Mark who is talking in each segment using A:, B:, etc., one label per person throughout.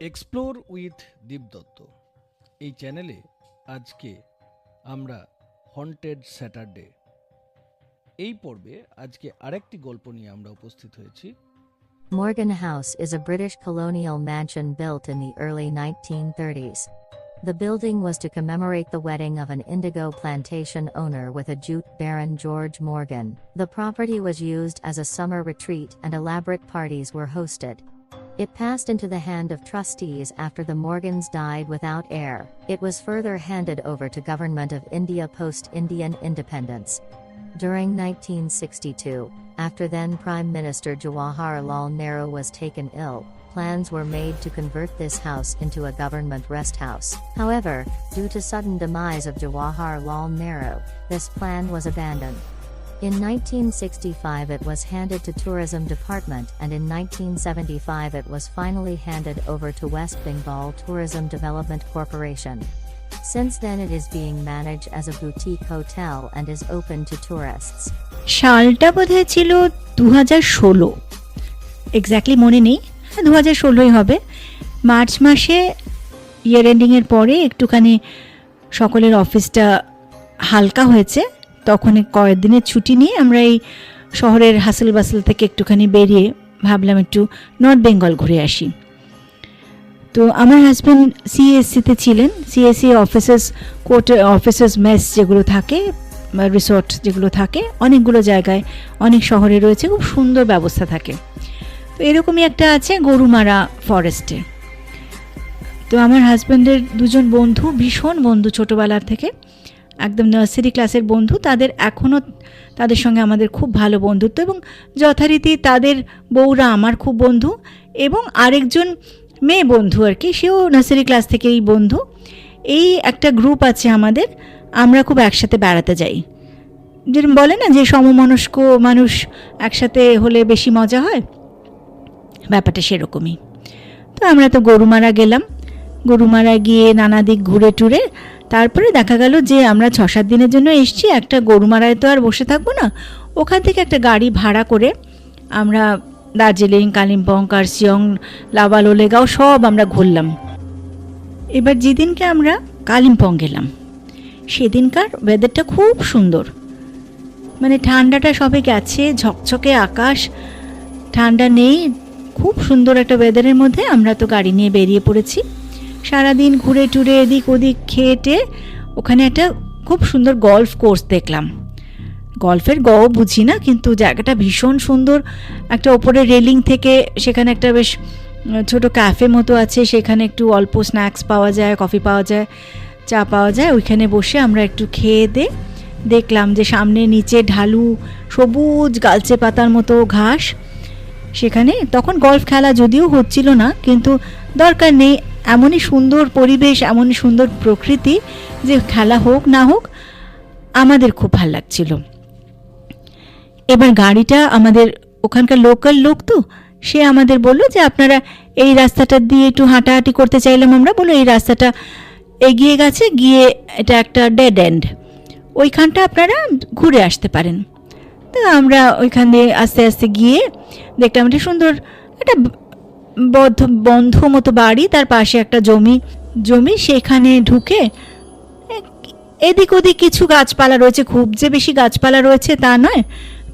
A: Explore with দীপ দত্ত এই চ্যানেলে আজকে আমরা হন্টেড স্যাটারডে এই পর্বে আজকে আরেকটি গল্প নিয়ে আমরা উপস্থিত হয়েছি
B: Morgan House is a British colonial mansion built in the early 1930s. The building was to commemorate the wedding of an indigo plantation owner with a jute baron George Morgan. The property was used as a summer retreat and elaborate parties were hosted. It passed into the hand of trustees after the Morgans died without heir. It was further handed over to Government of India post-Indian independence. During 1962, after then Prime Minister Jawaharlal Nehru was taken ill, plans were made to convert this house into a government rest house. However, due to sudden demise of Jawaharlal Nehru, this plan was abandoned. In 1965 it was handed to Tourism Department and in 1975 it was finally handed over to West Bengal Tourism Development Corporation. Since then it is being managed as a boutique hotel and is open to tourists.
C: সালটা বোধহয় ছিল দু হাজার ষোলো exactly মনে নেই হ্যাঁ দু হাজার ষোলোই হবে মার্চ মাসে ইয়ার এন্ডিংয়ের পরে একটুখানি সকলের অফিসটা হালকা হয়েছে তখন কয়েকদিনের ছুটি নিয়ে আমরা এই শহরের হাসেল বাসেল থেকে একটুখানি বেরিয়ে ভাবলাম একটু নর্থ বেঙ্গল ঘুরে আসি। তো আমার হাজব্যান্ড সিএসসিতে ছিলেন। CSC offices court offices mess যেগুলো থাকে রিসোর্ট যেগুলো থাকে, অনেকগুলো জায়গায়, অনেক শহরে রয়েছে, খুব সুন্দর ব্যবস্থা থাকে। তো এরকমই একটা আছে গরুমারা ফরেস্টে তো আমার হাজব্যান্ডের দুজন বন্ধু ভীষণ বন্ধু ছোটোবেলার থেকে। একদম নার্সারি ক্লাসের বন্ধু, তাদের এখনও তাদের সঙ্গে আমাদের খুব ভালো বন্ধুত্ব এবং যথারীতি তাদের বউরা আমার খুব বন্ধু এবং আরেকজন মেয়ে বন্ধু আর কি, সেও নার্সারি ক্লাস থেকেই বন্ধু। এই একটা গ্রুপ আছে আমাদের, আমরা খুব একসাথে বেড়াতে যাই। যেরকম বলে না যে সমমনস্ক মানুষ একসাথে হলে বেশি মজা হয়? ব্যাপারটা সেরকমই। তো আমরা তো গরুমারা গেলাম। গরুমারা গিয়ে নানা দিক ঘুরে টুরে, তারপরে দেখা গেল যে আমরা ছ সাত দিনের জন্য এসছি, একটা গরুমারায় তো আর বসে থাকব না। ওখান থেকে একটা গাড়ি ভাড়া করে আমরা দার্জিলিং, কালিম্পং কার্সিয়ং লাভা লোলেগাঁও সব আমরা ঘুরলাম। এবার যেদিনকে আমরা কালিম্পং গেলাম, সেদিনকার ওয়েদারটা খুব সুন্দর। মানে ঠান্ডাটা সবে গেছে, ঝকঝকে আকাশ, ঠান্ডা নেই, খুব সুন্দর একটা ওয়েদারের মধ্যে আমরা তো গাড়ি নিয়ে বেরিয়ে পড়েছি। সারাদিন ঘুরে টুরে এদিক ওদিক খেয়েটে ওখানে একটা খুব সুন্দর গল্ফ কোর্স দেখলাম। গল্ফের গও বুঝি না, কিন্তু জায়গাটা ভীষণ সুন্দর। একটা ওপরে রেলিং থেকে সেখানে একটা বেশ ছোট ক্যাফে মতো আছে, সেখানে একটু অল্প স্ন্যাক্স পাওয়া যায় কফি পাওয়া যায়, চা পাওয়া যায়। ওইখানে বসে আমরা একটু খেয়ে দে, দেখলাম যে সামনে নিচে ঢালু, সবুজ গালচে পাতার মতো ঘাস। সেখানে তখন গল্ফ খেলা যদিও হচ্ছিল না, কিন্তু দরকার নেই এমনই সুন্দর পরিবেশ, এমনই সুন্দর প্রকৃতি যে খেলা হোক না হোক, আমাদের খুব ভালো লাগছিল। এবার গাড়িটা আমাদের ওখানকার লোকাল লোক তো, সে আমাদের বলল যে আপনারা এই রাস্তাটা দিয়ে একটু হাঁটাহাঁটি করতে চাইলাম আমরা বলো এই রাস্তাটা এগিয়ে গেছে, গিয়ে এটা একটা ডেড এন্ড ওইখানটা আপনারা ঘুরে আসতে পারেন। তো আমরা ওইখান দিয়ে আস্তে আস্তে গিয়ে দেখলাম একটা সুন্দর একটা বন্ধ মতো বাড়ি, তার পাশে একটা জমি জমি সেখানে ঢুকে এদিক ওদিক কিছু গাছপালা রয়েছে, খুব যে বেশি গাছপালা রয়েছে তা নয়,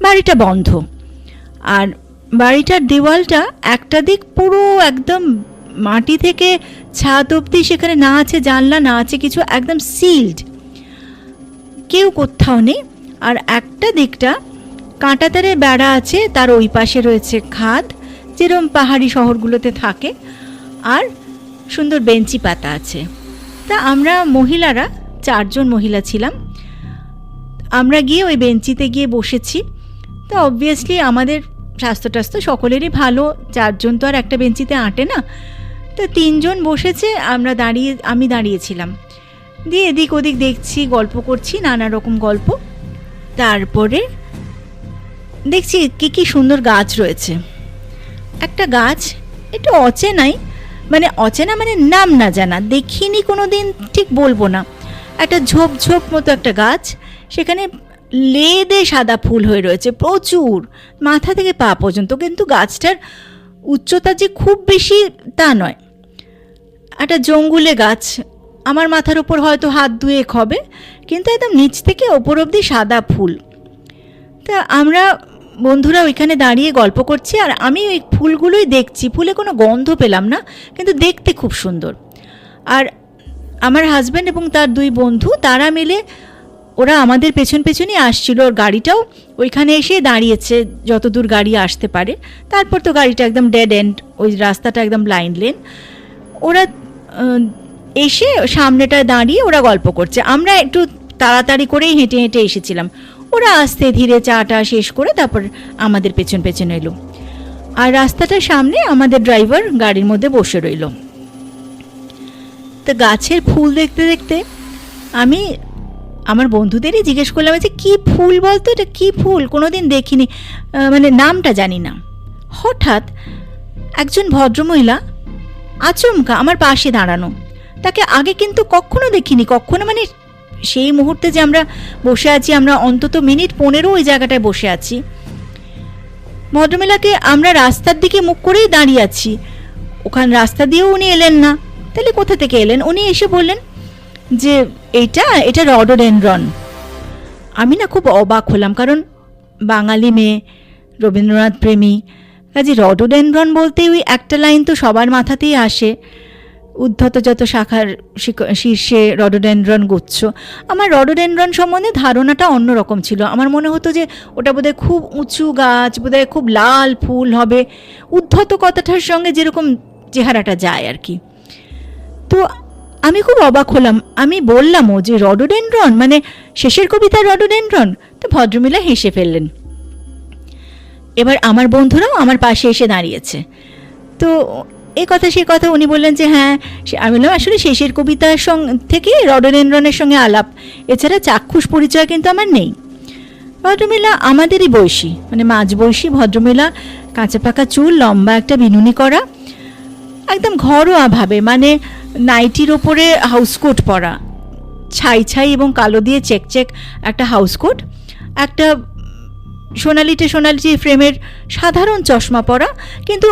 C: বাড়িটা বন্ধ। আর বাড়িটার দেওয়ালটা একটা দিক পুরো একদম মাটি থেকে ছাদ অবধি সেখানে না আছে জানলা, না আছে কিছু, একদম সিল্ড কেউ কোথাও নেই। আর একটা দিকটা কাঁটাতারে বেড়া আছে, তার ওই পাশে রয়েছে খাদ। যেরকম পাহাড়ি শহরগুলোতে থাকে, আর সুন্দর বেঞ্চি পাতা আছে। তা আমরা মহিলারা, চারজন মহিলা ছিলাম, আমরা গিয়ে ওই বেঞ্চিতে গিয়ে বসেছি। তো অবভিয়াসলি আমাদের স্বাস্থ্য টাস্থ্য সকলেরই ভালো, চারজন তো আর একটা বেঞ্চিতে আঁটে না। তো তিনজন বসেছে, আমরা দাঁড়িয়ে, আমি দাঁড়িয়েছিলাম। দিয়ে এদিক ওদিক দেখছি, গল্প করছি, নানা রকম গল্প। তারপরে দেখছি কি কি সুন্দর গাছ রয়েছে। একটা গাছ? একটু অচেনাই। মানে অচেনা মানে নাম না জানা। দেখিনি কোনো দিন ঠিক বলব না। একটা ঝোপ ঝোপ মতো একটা গাছ। সেখানে লেদে সাদা ফুল হয়ে রয়েছে, প্রচুর। মাথা থেকে পা পর্যন্ত। কিন্তু গাছটার উচ্চতা যে খুব বেশি তা নয়। একটা জঙ্গুলে গাছ। আমার মাথার উপর হয়তো হাত দুয়েক হবে, কিন্তু একদম নিচ থেকে ওপর অবধি সাদা ফুল। তা আমরা বন্ধুরা ওইখানে দাঁড়িয়ে গল্প করছি আর আমি ওই ফুলগুলোই দেখছি। ফুলে কোনো গন্ধ পেলাম না, কিন্তু দেখতে খুব সুন্দর। আর আমার হাজব্যান্ড এবং তার দুই বন্ধু, তারা মিলে ওরা আমাদের পেছন পেছনই আসছিল ওর গাড়িটাও। ওইখানে এসে দাঁড়িয়েছে যতদূর গাড়ি আসতে পারে। তারপর তো গাড়িটা একদম ডেড এন্ড ওই রাস্তাটা একদম লাইন লেন ওরা এসে সামনেটায় দাঁড়িয়ে ওরা গল্প করছে। আমরা একটু তাড়াতাড়ি করেই হেঁটে হেঁটে এসেছিলাম। ওরা আস্তে ধীরে চাটা শেষ করে তারপর আমাদের পেছন পেছন এলো। আর রাস্তাটার সামনে আমাদের ড্রাইভার গাড়ির মধ্যে বসে রইল। তো গাছের ফুল দেখতে দেখতে আমি আমার বন্ধুদেরই জিজ্ঞেস করলাম যে, কী ফুল বলতো এটা? কী ফুল? কোনোদিন দেখিনি। মানে নামটা জানি না। হঠাৎ একজন ভদ্রমহিলা আচমকা আমার পাশে দাঁড়ানো। তাকে আগে কিন্তু কখনো দেখিনি, কখনো মানে সেই মুহূর্তে যে আমরা বসে আছি, আমরা অন্তত মিনিট পনেরো ওই জায়গাটায় বসে আছি। ভদ্রমহিলাকে আমরা রাস্তার দিকে মুখ করেই দাঁড়িয়ে আছি। ওখান রাস্তা দিয়েও উনি এলেন না। তাহলে কোথা থেকে এলেন? উনি এসে বললেন যে এটা এটা রডোডেনড্রন। আমি না খুব অবাক হলাম, কারণ বাঙালি মেয়ে, রবীন্দ্রনাথ প্রেমী কাজে রডোডেনড্রন বলতে ওই একটা লাইন তো সবার মাথাতেই আসে। উদ্ধত যত শাখার শীর্ষে রডোডেনড্রন গুচ্ছ। আমার রডোডেনড্রন সম্বন্ধে ধারণাটা অন্যরকম ছিল। আমার মনে হতো যে ওটা বোধহয় খুব উঁচু গাছ, বোধহয় খুব লাল ফুল হবে। উদ্ধত কথাটার সঙ্গে যেরকম চেহারাটা যায় আর কি। তো আমি খুব অবাক হলাম। আমি বললামও যে রডোডেনড্রন মানে শেষের কবিতা রডোডেনড্রন? তো ভদ্রমিলা হেসে ফেললেন। এবার আমার বন্ধুরাও আমার পাশে এসে দাঁড়িয়েছে। তো এ কথা, সে কথা উনি বললেন যে হ্যাঁ সে- আমি বললাম, আসলে শেষের কবিতার সঙ্গে থেকে রডোডেনড্রনের সঙ্গে আলাপ। এছাড়া চাক্ষুষ পরিচয় কিন্তু আমার নেই। ভদ্রমিলা আমাদেরই বয়সী মানে মাঝ বয়সী ভদ্রমিলা কাঁচা পাকা চুল, লম্বা একটা বিনুনি করা, একদম ঘরোয়াভাবে মানে নাইটির ওপরে হাউসকোট পরা। ছাই ছাই এবং কালো দিয়ে চেক চেক একটা হাউসকোট একটা সোনালিটে সোনালিটি ফ্রেমের সাধারণ চশমা পরা, কিন্তু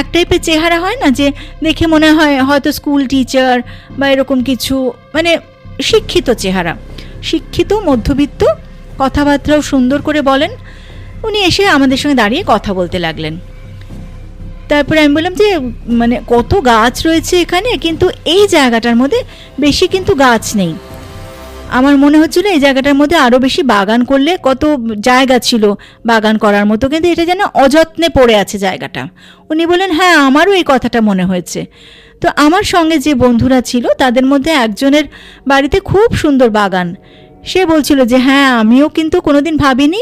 C: এক টাইপের চেহারা হয় না যে দেখে মনে হয় হয়তো স্কুল টিচার বা এরকম কিছু মানে শিক্ষিত চেহারা। শিক্ষিত, মধ্যবিত্ত, কথাবার্তাও সুন্দর করে বলেন। উনি এসে আমাদের সঙ্গে দাঁড়িয়ে কথা বলতে লাগলেন। তারপরে আমি বললাম যে মানে কত গাছ রয়েছে এখানে, কিন্তু এই জায়গাটার মধ্যে বেশি কিন্তু গাছ নেই। আমার মনে হচ্ছিল এই জায়গাটার মধ্যে আরও বেশি বাগান করলে কত জায়গা ছিল বাগান করার মতো, কিন্তু এটা যেন অযত্নে পড়ে আছে জায়গাটা। উনি বললেন হ্যাঁ আমারও এই কথাটা মনে হয়েছে। তো আমার সঙ্গে যে বন্ধুরা ছিল, তাদের মধ্যে একজনের বাড়িতে খুব সুন্দর বাগান। সে বলছিল যে হ্যাঁ আমিও কিন্তু কোনোদিন ভাবিনি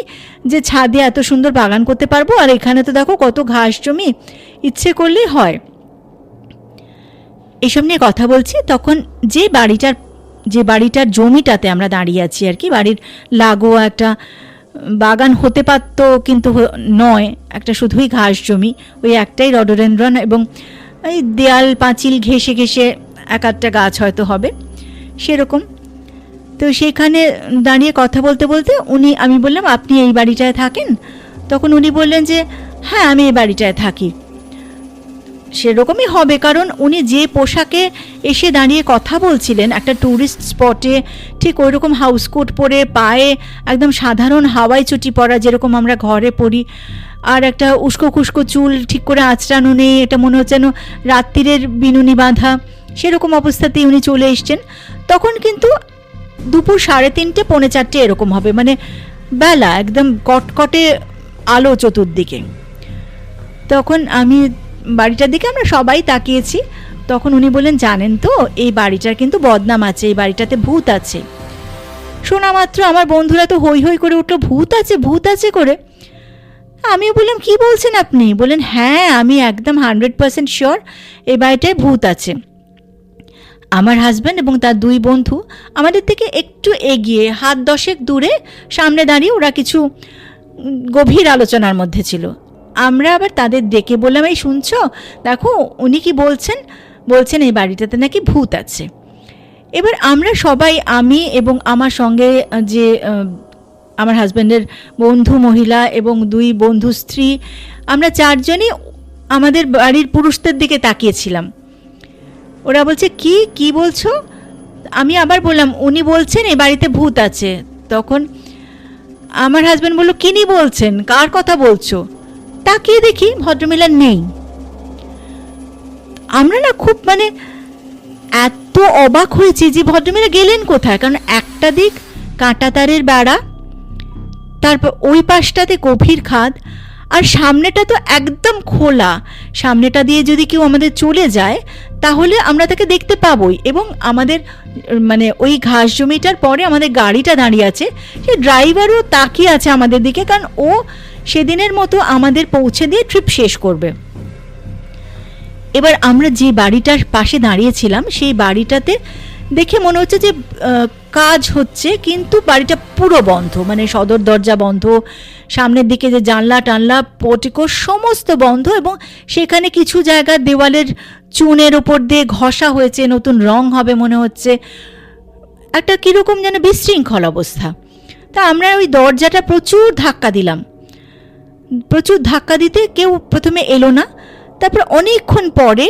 C: যে ছাদে এত সুন্দর বাগান করতে পারব, আর এখানে তো দেখো কত ঘাস জমি, ইচ্ছে করলেই হয়। এসব নিয়ে কথা বলছি, তখন যে বাড়িটার যে বাড়িটার জমিটাতে আমরা দাঁড়িয়ে আছি আর কি, বাড়ির লাগোয়া একটা বাগান হতে পারত কিন্তু নয়, একটা শুধুই ঘাস জমি, ওই একটাই রডোডেনড্রন এবং এই দেয়াল পাঁচিল ঘেসে ঘেসে এক আধটা গাছ হয়তো হবে, সেরকম। তো সেখানে দাঁড়িয়ে কথা বলতে বলতে উনি, আমি বললাম, আপনি এই বাড়িটায় থাকেন? তখন উনি বললেন যে হ্যাঁ আমি এই বাড়িটায় থাকি। সেরকমই হবে, কারণ উনি যে পোশাকে এসে দাঁড়িয়ে কথা বলছিলেন, একটা ট্যুরিস্ট স্পটে ঠিক ওই রকম হাউসকোট পরে পায়ে একদম সাধারণ হাওয়াই চুটি পরা যেরকম আমরা ঘরে পরি, আর একটা উস্কো খুস্কো চুল ঠিক করে আঁচড়ানো নেই, এটা মনে হচ্ছে যেন রাত্রিরের বিনুনি বাঁধা, সেরকম অবস্থাতেই উনি চলে এসছেন। তখন কিন্তু দুপুর সাড়ে তিনটে, পৌনে চারটে এরকম হবে মানে বেলা, একদম কটকটে আলো চতুর্দিকে। তখন আমি বাড়িটার দিকে আমরা সবাই তাকিয়েছি। তখন উনি বললেন, জানেন তো, এই বাড়িটার কিন্তু বদনাম আছে, এই বাড়িটাতে ভূত আছে। শোনা মাত্র আমার বন্ধুরা তো হই হই করে উঠল, ভূত আছে ভূত আছে করে? আমিও বললাম, কি বলছেন আপনি? বললেন হ্যাঁ আমি একদম হান্ড্রেড পার্সেন্ট শিওর এই বাড়িটায় ভূত আছে। আমার হাজব্যান্ড এবং তার দুই বন্ধু আমাদের থেকে একটু এগিয়ে, হাত দশেক দূরে সামনে দাঁড়িয়ে ওরা কিছু গভীর আলোচনার মধ্যে ছিল। আমরা আবার তাদের ডেকে বললাম, এই শুনছো? দেখো, উনি কি বলছেন? বলছেন, এই বাড়িটাতে নাকি ভূত আছে। এবার আমরা সবাই, আমি এবং আমার সঙ্গে যে আমার হাজব্যান্ডের বন্ধু মহিলা এবং দুই বন্ধু স্ত্রী, আমরা চারজনই আমাদের বাড়ির পুরুষদের দিকে তাকিয়েছিলাম। ওরা বলছে, কি? কি বলছো? আমি আবার বললাম, উনি বলছেন এই বাড়িতে ভূত আছে। তখন আমার হাজব্যান্ড বলল কিনি বলছেন? কার কথা বলছো? তাকিয়ে দেখি ভদ্রমহিলা নেই। আমরা না খুব মানে এত অবাক হয়েছি যে ভদ্রমহিলা গেলেন কোথায়? কারণ একটা দিক কাঁটা তারের বেড়া, তারপর ওই পাশটাতে গভীর খাদ, আর সামনেটা তো একদম খোলা। সামনেটা দিয়ে যদি কেউ আমাদের চলে যায়, তাহলে আমরা তাকে দেখতে পাবোই। এবং আমাদের মানে ওই ঘাস জমিটার পরে আমাদের গাড়িটা দাঁড়িয়ে আছে। সে ড্রাইভারও তাকিয়ে আছে আমাদের দিকে, কারণ ও সেদিনের মতো আমাদের পৌঁছে দিয়ে ট্রিপ শেষ করবে। এবার আমরা যে বাড়িটার পাশে দাঁড়িয়েছিলাম, সেই বাড়িটাতে দেখে মনে হচ্ছে যে কাজ হচ্ছে, কিন্তু বাড়িটা পুরো বন্ধ। মানে সদর দরজা বন্ধ, সামনের দিকে যে জানলা টানলা পোর্টিকো সমস্ত বন্ধ এবং সেখানে কিছু জায়গা দেওয়ালের চুনের ওপর দিয়ে ঘষা হয়েছে, নতুন রং হবে মনে হচ্ছে। একটা কীরকম যেন বিশৃঙ্খল অবস্থা। তা আমরা ওই দরজাটা প্রচুর ধাক্কা দিলাম। প্রচুর ধাক্কা দিতে কেউ প্রথমে এলো না। তারপর অনেকক্ষণ পরে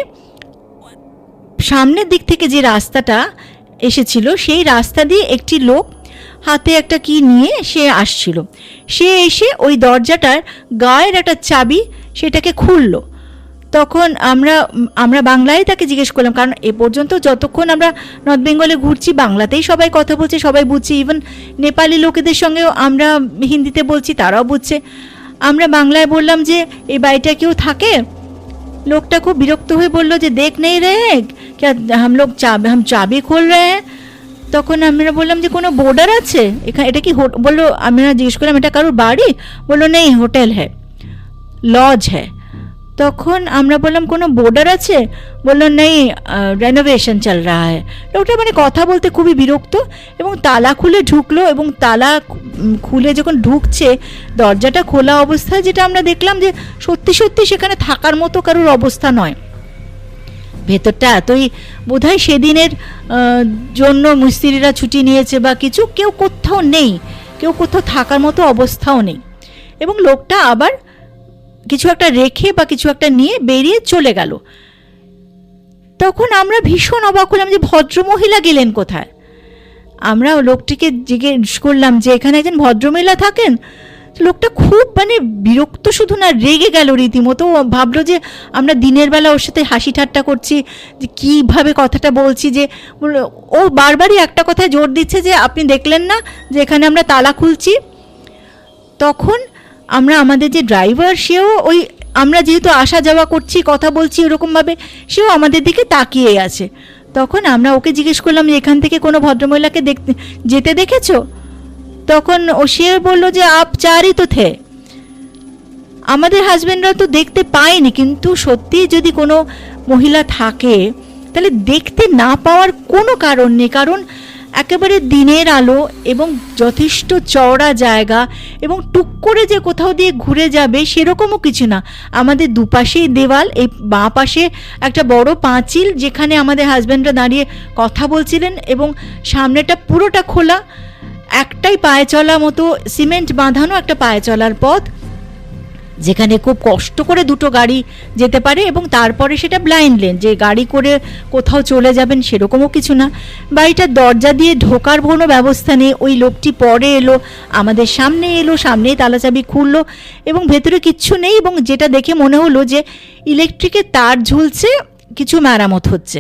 C: সামনের দিক থেকে যে রাস্তাটা এসেছিল, সেই রাস্তা দিয়ে একটি লোক হাতে একটা কি নিয়ে সে আসছিল। সে এসে ওই দরজাটার গায়ের একটা চাবি সেটাকে খুললো। তখন আমরা আমরা বাংলায় তাকে জিজ্ঞেস করলাম, কারণ এ পর্যন্ত যতক্ষণ আমরা নর্থ বেঙ্গলে ঘুরছি, বাংলাতেই সবাই কথা বলছে, সবাই বুঝছে ইভেন নেপালি লোকেদের সঙ্গেও আমরা হিন্দিতে বলছি, তারাও বুঝছে। আমরা বাংলায় বললাম যে এই বাড়িটা কেউ থাকে? লোকটা খুব বিরক্ত হয়ে বলল যে, দেখ নেই রে ক্যা হাম লোক চাবি হাম চাবি খোল রে। তখন আমরা বললাম যে, কোনো বর্ডার আছে? এখানে এটা কি বলল, আমরা জিজ্ঞেস করলাম, এটা কারোর বাড়ি? বলল, নেই, হোটেল হ্যাঁ লজ হ্যাঁ তখন আমরা বললাম, কোনো বর্ডার আছে? বলল, নেই রেনোভেশন চল রা হ্যায়। লোকটা মানে কথা বলতে খুবই বিরক্ত এবং তালা খুলে ঢুকলো এবং তালা খুলে যখন ঢুকছে, দরজাটা খোলা অবস্থায় যেটা আমরা দেখলাম যে সত্যি সত্যি সেখানে থাকার মতো কারোর অবস্থা নয়। ভেতরটা এতই বোধহয় সেদিনের জন্য মিস্ত্রিরা ছুটি নিয়েছে বা কিছু, কেউ কোথাও নেই, কেউ কোথাও থাকার মতো অবস্থাও নেই। এবং লোকটা আবার কিছু একটা রেখে বা কিছু একটা নিয়ে বেরিয়ে চলে গেল। তখন আমরা ভীষণ অবাক হলাম যে ভদ্রমহিলা গেলেন কোথায়। আমরা লোকটিকে জিজ্ঞেস করলাম যে এখানে একজন ভদ্রমহিলা থাকেন। লোকটা খুব মানে বিরক্ত শুধু না, রেগে গেল রীতিমতো। ভাবলো যে আমরা দিনের বেলা ওর সাথে হাসি ঠাট্টা করছি, যে কীভাবে কথাটা বলছি যে ও বারবারই একটা কথায় জোর দিচ্ছে যে আপনি দেখলেন না যে এখানে আমরা তালা খুলছি। তখন আমরা আমাদের যে ড্রাইভার সেও ওই আমরা যেহেতু আসা যাওয়া করছি, কথা বলছি ওরকমভাবে, সেও আমাদের দিকে তাকিয়ে আছে। তখন আমরা ওকে জিজ্ঞেস করলাম যে, এখান থেকে কোনো ভদ্রমহিলাকে দেখতে, যেতে দেখেছ? তখন ও সে বলল যে, আপ চারই তো থে। আমাদের হাজব্যান্ডরা তো দেখতে পায়নি, কিন্তু সত্যি যদি কোনো মহিলা থাকে, তাহলে দেখতে না পাওয়ার কোনো কারণ নেই। কারণ একেবারে দিনের আলো এবং যথেষ্ট চওড়া জায়গা এবং টুক করে যে কোথাও দিয়ে ঘুরে যাবে সেরকমও কিছু না। আমাদের দুপাশেই দেওয়াল, এই বাঁ পাশে একটা বড় পাঁচিল যেখানে আমাদের হাজব্যান্ডরা দাঁড়িয়ে কথা বলছিলেন এবং সামনেটা পুরোটা খোলা। একটাই পায়ে চলা মতো সিমেন্ট বাঁধানো, একটা পায়ে চলার পথ। যেখানে খুব কষ্ট করে দুটো গাড়ি যেতে পারে এবং তারপরে সেটা ব্লাইন্ড লেন যে গাড়ি করে কোথাও চলে যাবেন সেরকমও কিছু না। বাড়িটার দরজা দিয়ে ঢোকার কোনো ব্যবস্থা নেই। ওই লোকটি পরে এলো, আমাদের সামনে এলো, সামনেই তালাচাবি খুললো এবং ভেতরে কিচ্ছু নেই এবং যেটা দেখে মনে হলো যে ইলেকট্রিকের তার ঝুলছে, কিছু মেরামত হচ্ছে।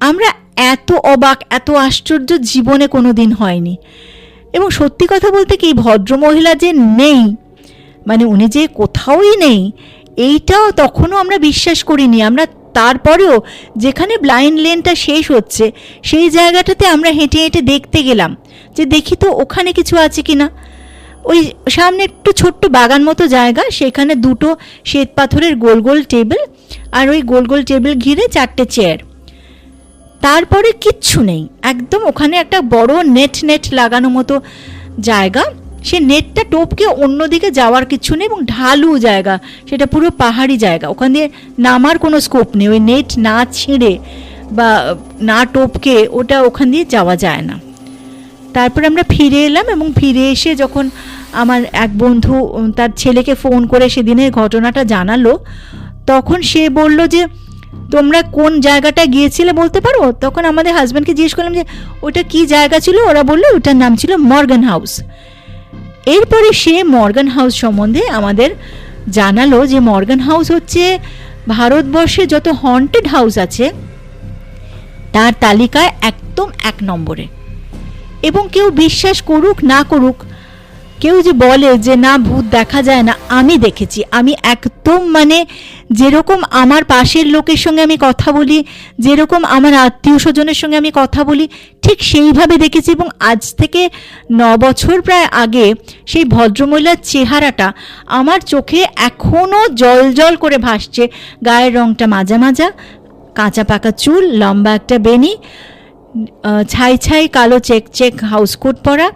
C: আমরা এত অবাক, এত আশ্চর্য জীবনে কোনো দিন হয়নি। এবং সত্যি কথা বলতে কি ভদ্রমহিলা যে নেই মানে উনি যে কোথাওই নেই, এইটাও তখনও আমরা বিশ্বাস করিনি। আমরা তারপরেও যেখানে ব্লাইন্ড লেনটা শেষ হচ্ছে, সেই জায়গাটাতে আমরা হেঁটে হেঁটে দেখতে গেলাম যে দেখি তো ওখানে কিছু আছে কি না ওই সামনে একটু ছোট্ট বাগান মতো জায়গা, সেখানে দুটো শ্বেত পাথরের গোল গোল টেবিল আর ওই গোল গোল টেবিল ঘিরে চারটে চেয়ার তারপরে কিচ্ছু নেই, একদম ওখানে একটা বড় নেট নেট লাগানো মতো জায়গা। সে নেটটা টপকে অন্যদিকে যাওয়ার কিছু নেই এবং ঢালু জায়গা, সেটা পুরো পাহাড়ি জায়গা। ওখান দিয়ে নামার কোনো স্কোপ নেই, ওই নেট না ছিঁড়ে বা না টপকে ওটা ওখান দিয়ে যাওয়া যায় না। তারপর আমরা ফিরে এলাম এবং ফিরে এসে যখন আমার এক বন্ধু তার ছেলেকে ফোন করে সেদিনের ঘটনাটা জানালো, তখন সে বলল যে, তোমরা কোন জায়গাটা গিয়েছিলে বলতে পারো? তখন আমাদের হাজব্যান্ডকে জিজ্ঞেস করলাম যে, ওটা কি জায়গা ছিল? ওরা বলল, ওটার নাম ছিল মর্গান হাউস। এরপরে সে মর্গান হাউস সম্বন্ধে আমাদের জানালো যে মর্গান হাউস হচ্ছে ভারতবর্ষে যত হন্টেড হাউস আছে, তার তালিকায় একদম এক নম্বরে। এবং কেউ বিশ্বাস করুক না করুক কেউ যে বলে যে, না, ভূত দেখা যায় না, আমি দেখেছি। আমি একদম মানে যেরকম আমার পাশের লোকের সঙ্গে আমি কথা বলি, যেরকম আমার আত্মীয় স্বজনের সঙ্গে আমি কথা বলি, ঠিক সেইভাবে দেখেছি এবং আজ থেকে ন বছর প্রায় আগে সেই ভদ্রমহিলার চেহারাটা আমার চোখে এখনও জল জল করে ভাসছে। গায়ের রংটা মাজা মাজা, কাঁচা পাকা চুল, লম্বা একটা বেনি ছাই ছাই কালো চেক চেক হাউসকোট পরা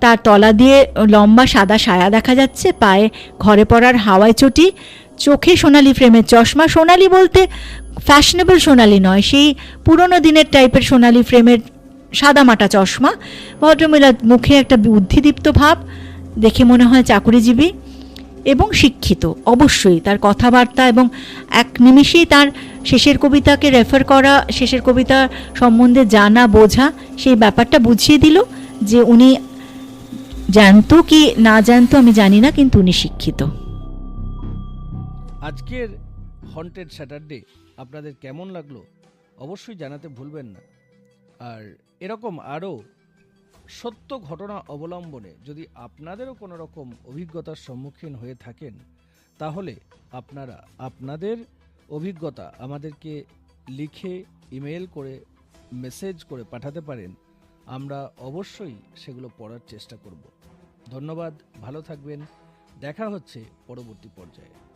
C: তার তলা দিয়ে লম্বা সাদা সায়া দেখা যাচ্ছে, পায়ে ঘরে পড়ার হাওয়াই চটি, চোখে সোনালি ফ্রেমের চশমা। সোনালি বলতে ফ্যাশনেবল সোনালি নয়, সেই পুরনো দিনের টাইপের সোনালি ফ্রেমের সাদামাটা চশমা। ভদ্রমহিলার মুখে একটা বুদ্ধিদীপ্ত ভাব, দেখে মনে হয় চাকুরিজীবী এবং শিক্ষিত। অবশ্যই তার কথাবার্তা এবং এক নিমিষেই তার শেষের কবিতাকে রেফার করা, শেষের কবিতা সম্বন্ধে জানা, বোঝা, সেই ব্যাপারটা বুঝিয়ে দিল যে উনি জানতো কি না জানতো আমি জানি না, কিন্তু উনি শিক্ষিত।
A: আজকের হন্টেড স্যাটারডে আপনাদের কেমন লাগল অবশ্যই জানাতে ভুলবেন না। আর এরকম আরও সত্য ঘটনা অবলম্বনে যদি আপনাদেরও কোনো রকম অভিজ্ঞতার সম্মুখীন হয়ে থাকেন, তাহলে আপনারা আপনাদের অভিজ্ঞতা আমাদেরকে লিখে ইমেল করে, মেসেজ করে পাঠাতে পারেন। আমরা অবশ্যই সেগুলো পড়ার চেষ্টা করব। ধন্যবাদ ভালো থাকবেন। দেখা হচ্ছে পরবর্তী পর্যায়ে।